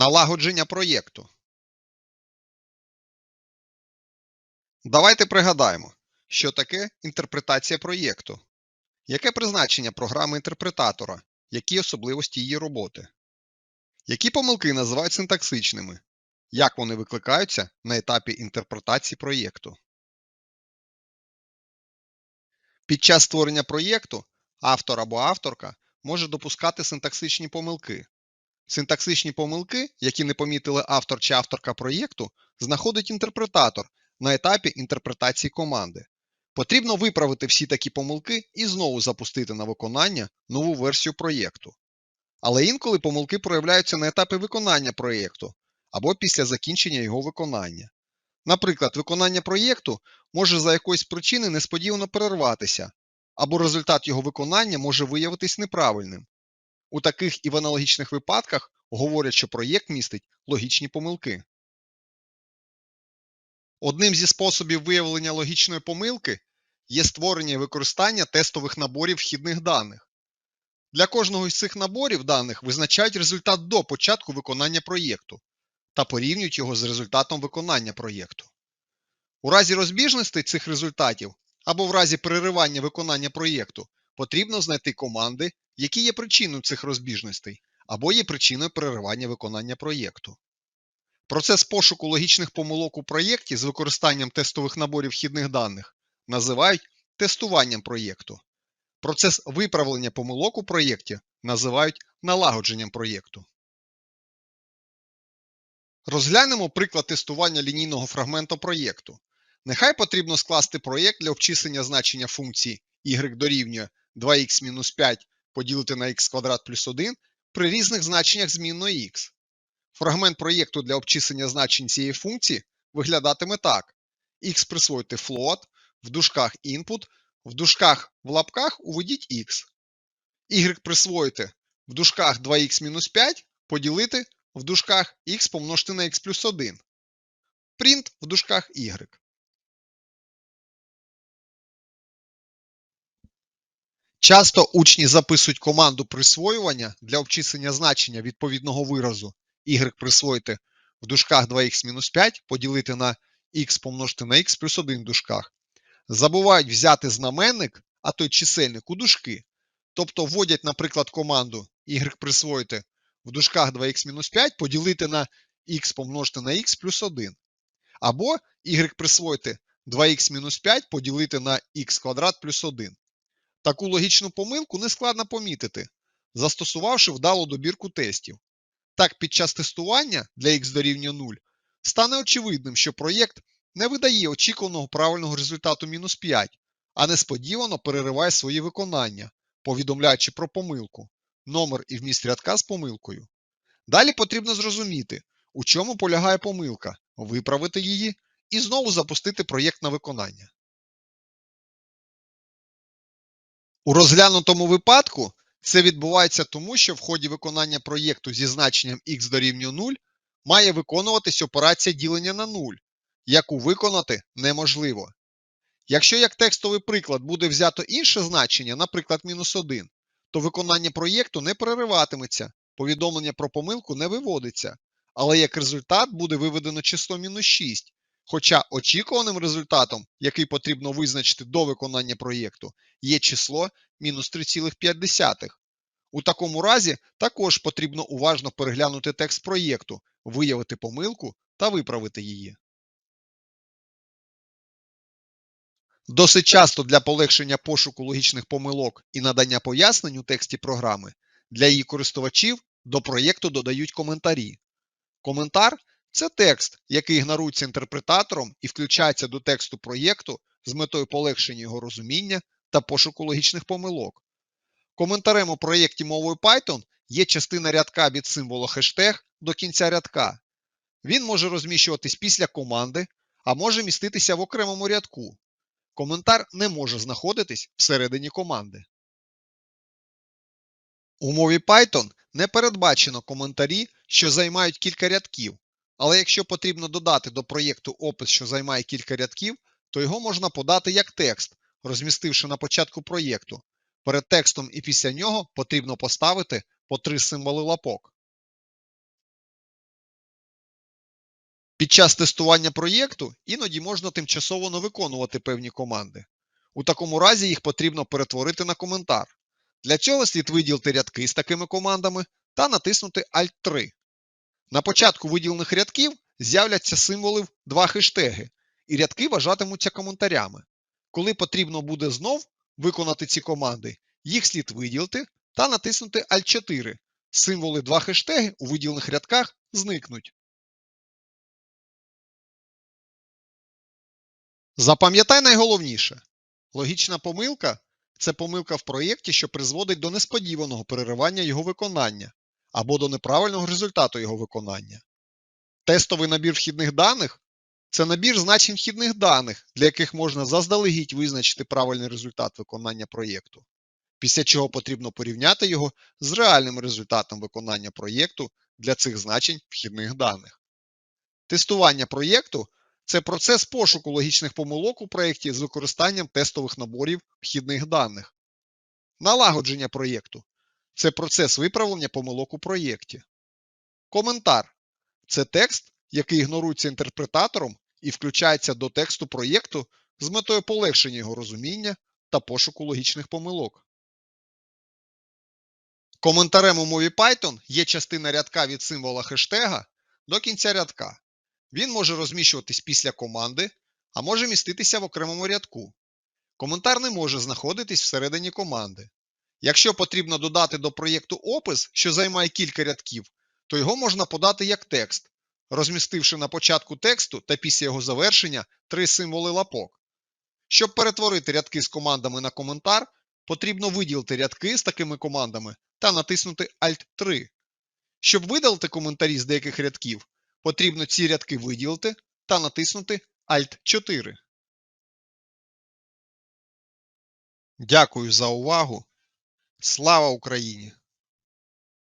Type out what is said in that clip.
Налагодження проєкту. Давайте пригадаємо, що таке інтерпретація проєкту, яке призначення програми інтерпретатора, які особливості її роботи, які помилки називають синтаксичними, як вони викликаються на етапі інтерпретації проєкту. Під час створення проєкту автор або авторка може допускати синтаксичні помилки. Синтаксичні помилки, які не помітили автор чи авторка проєкту, знаходить інтерпретатор на етапі інтерпретації команди. Потрібно виправити всі такі помилки і знову запустити на виконання нову версію проєкту. Але інколи помилки проявляються на етапі виконання проєкту або після закінчення його виконання. Наприклад, виконання проєкту може за якоїсь причини несподівано перерватися, або результат його виконання може виявитись неправильним. У таких і в аналогічних випадках говорять, що проєкт містить логічні помилки. Одним зі способів виявлення логічної помилки є створення і використання тестових наборів вхідних даних. Для кожного із цих наборів даних визначають результат до початку виконання проєкту та порівнюють його з результатом виконання проєкту. У разі розбіжностей цих результатів або в разі переривання виконання проєкту потрібно знайти команди, які є причиною цих розбіжностей, або є причиною переривання виконання проєкту. Процес пошуку логічних помилок у проєкті з використанням тестових наборів вхідних даних називають тестуванням проєкту. Процес виправлення помилок у проєкті називають налагодженням проєкту. Розглянемо приклад тестування лінійного фрагменту проєкту. Нехай потрібно скласти проєкт для обчислення значення функції y дорівнює 2х-5 поділити на х квадрат плюс 1 при різних значеннях змінної х. Фрагмент проєкту для обчислення значень цієї функції виглядатиме так: х присвоїти float, в дужках input, в дужках в лапках уведіть х. y присвоїти в дужках 2х-5 поділити в дужках х помножити на х плюс 1. Print в дужках y. Часто учні записують команду присвоювання для обчислення значення відповідного виразу y присвоїти в дужках 2х-5 поділити на х помножити на х плюс 1 в дужках. Забувають взяти знаменник, а той чисельник у дужки. Тобто вводять, наприклад, команду y присвоїти в дужках 2х-5 поділити на х помножити на х плюс 1. Або y присвоїти 2х-5 поділити на х квадрат плюс 1. Таку логічну помилку нескладно помітити, застосувавши вдалу добірку тестів. Так, під час тестування для х дорівнює 0 стане очевидним, що проєкт не видає очікуваного правильного результату мінус 5, а несподівано перериває свої виконання, повідомляючи про помилку, номер і вміст рядка з помилкою. Далі потрібно зрозуміти, у чому полягає помилка, виправити її і знову запустити проєкт на виконання. У розглянутому випадку це відбувається тому, що в ході виконання проєкту зі значенням х дорівнює 0 має виконуватись операція ділення на 0, яку виконати неможливо. Якщо як текстовий приклад буде взято інше значення, наприклад, мінус 1, то виконання проєкту не перериватиметься, повідомлення про помилку не виводиться, але як результат буде виведено число мінус 6, Хоча очікуваним результатом, який потрібно визначити до виконання проєкту, є число мінус 3,5. У такому разі також потрібно уважно переглянути текст проєкту, виявити помилку та виправити її. Досить часто для полегшення пошуку логічних помилок і надання пояснень у тексті програми для її користувачів до проєкту додають коментарі. Коментар це текст, який ігнорується інтерпретатором і включається до тексту проєкту з метою полегшення його розуміння та пошуку логічних помилок. Коментарем у проєкті мовою Python є частина рядка від символу хештег до кінця рядка. Він може розміщуватись після команди, а може міститися в окремому рядку. Коментар не може знаходитись всередині команди. У мові Python не передбачено коментарі, що займають кілька рядків, але якщо потрібно додати до проєкту опис, що займає кілька рядків, то його можна подати як текст, розмістивши на початку проєкту. Перед текстом і після нього потрібно поставити по три символи лапок. Під час тестування проєкту іноді можна тимчасово не виконувати певні команди. У такому разі їх потрібно перетворити на коментар. Для цього слід виділити рядки з такими командами та натиснути Alt 3. На початку виділених рядків з'являться символи два хештеги, і рядки вважатимуться коментарями. Коли потрібно буде знов виконати ці команди, їх слід виділити та натиснути Alt 4. Символи два хештеги у виділених рядках зникнуть. Запам'ятай найголовніше. Логічна помилка це помилка в проєкті, що призводить до несподіваного переривання його виконання або до неправильного результату його виконання. Тестовий набір вхідних даних це набір значень вхідних даних, для яких можна заздалегідь визначити правильний результат виконання проєкту, після чого потрібно порівняти його з реальним результатом виконання проєкту для цих значень вхідних даних. Тестування проєкту це процес пошуку логічних помилок у проєкті з використанням тестових наборів вхідних даних. Налагодження проєкту це процес виправлення помилок у проєкті. Коментар це текст, який ігнорується інтерпретатором і включається до тексту проєкту з метою полегшення його розуміння та пошуку логічних помилок. Коментарем у мові Python є частина рядка від символа хештега до кінця рядка. Він може розміщуватись після команди, а може міститися в окремому рядку. Коментар не може знаходитись всередині команди. Якщо потрібно додати до проєкту опис, що займає кілька рядків, то його можна подати як текст, розмістивши на початку тексту та після його завершення три символи лапок. Щоб перетворити рядки з командами на коментар, потрібно виділити рядки з такими командами та натиснути Alt 3. Щоб видалити коментарі з деяких рядків, потрібно ці рядки виділити та натиснути Alt 4. Дякую за увагу. Слава Україні!